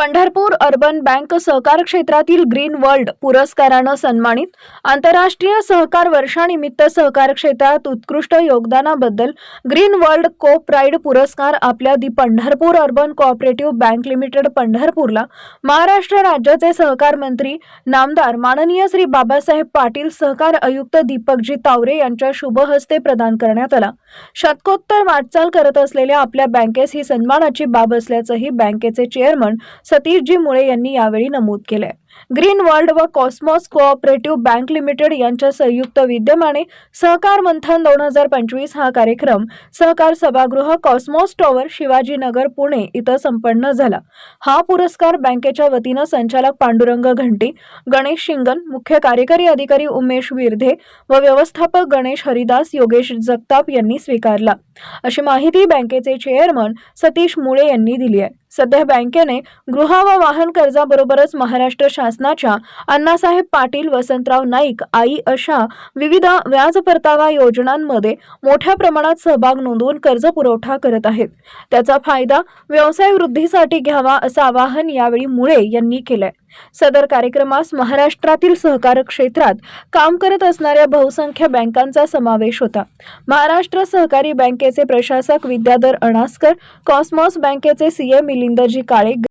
Pandharpur urban bank सहकार क्षेत्रातील green world पुरस्कारानं सन्मानित. आंतरराष्ट्रीय सहकार वर्षानिमित्त सहकार क्षेत्रात उत्कृष्ट योगदानाबद्दल ग्रीन वर्ल्ड को प्राईड पुरस्कार आपल्या the Pandharpur urban cooperative bank limited पंढरपूरला. महाराष्ट्र राज्याचे सहकार मंत्री नामदार माननीय श्री बाबासाहेब पाटील सहकार आयुक्त दीपकजी तावरे यांच्या शुभ हस्ते प्रदान करण्यात आला. शतकोत्तर वाटचाल करत असलेल्या आपल्या बँकेस ही सन्मानाची बाब असल्याचंही बँकेचे चेअरमन सतीशजी मुळे यांनी यावेळी नमूद केलंय. ग्रीन वर्ल्ड व कॉस्मॉस कोऑपरेटिव्ह बँक लिमिटेड यांच्या संयुक्त विद्यमाने सहकार मंथन दोन हजार पंचवीस हा कार्यक्रम सहकार सभागृह कॉस्मॉस टॉवर शिवाजीनगर पुणे इथं संपन्न झाला. हा पुरस्कार बँकेच्या वतीनं संचालक पांडुरंग घंटी गणेश शिंगन मुख्य कार्यकारी अधिकारी उमेश विरधे व व्यवस्थापक गणेश हरिदास योगेश जगताप यांनी स्वीकारला. अशी माहिती बँकेचे चेअरमन सतीश मुळे यांनी दिली आहे. सध्या बँकेने गृह व वाहन कर्जाबरोबरच महाराष्ट्र शासनाच्या अण्णासाहेब पाटील वसंतराव नाईक आई अशा विविध व्याज परतावा योजनांमध्ये मोठ्या प्रमाणात सहभाग नोंदवून कर्ज पुरवठा करत आहेत. त्याचा फायदा व्यवसाय वृद्धीसाठी घ्यावा असं आवाहन यावेळी मुळे यांनी केलंय. सदर कार्यक्रमास महाराष्ट्रातील सहकार क्षेत्रात काम करत असणाऱ्या बहुसंख्य बँकांचा समावेश होता. महाराष्ट्र सहकारी बँकेचे प्रशासक विद्याधर अणासकर कॉस्मॉस बँकेचे सीए मिलिंदजी काळे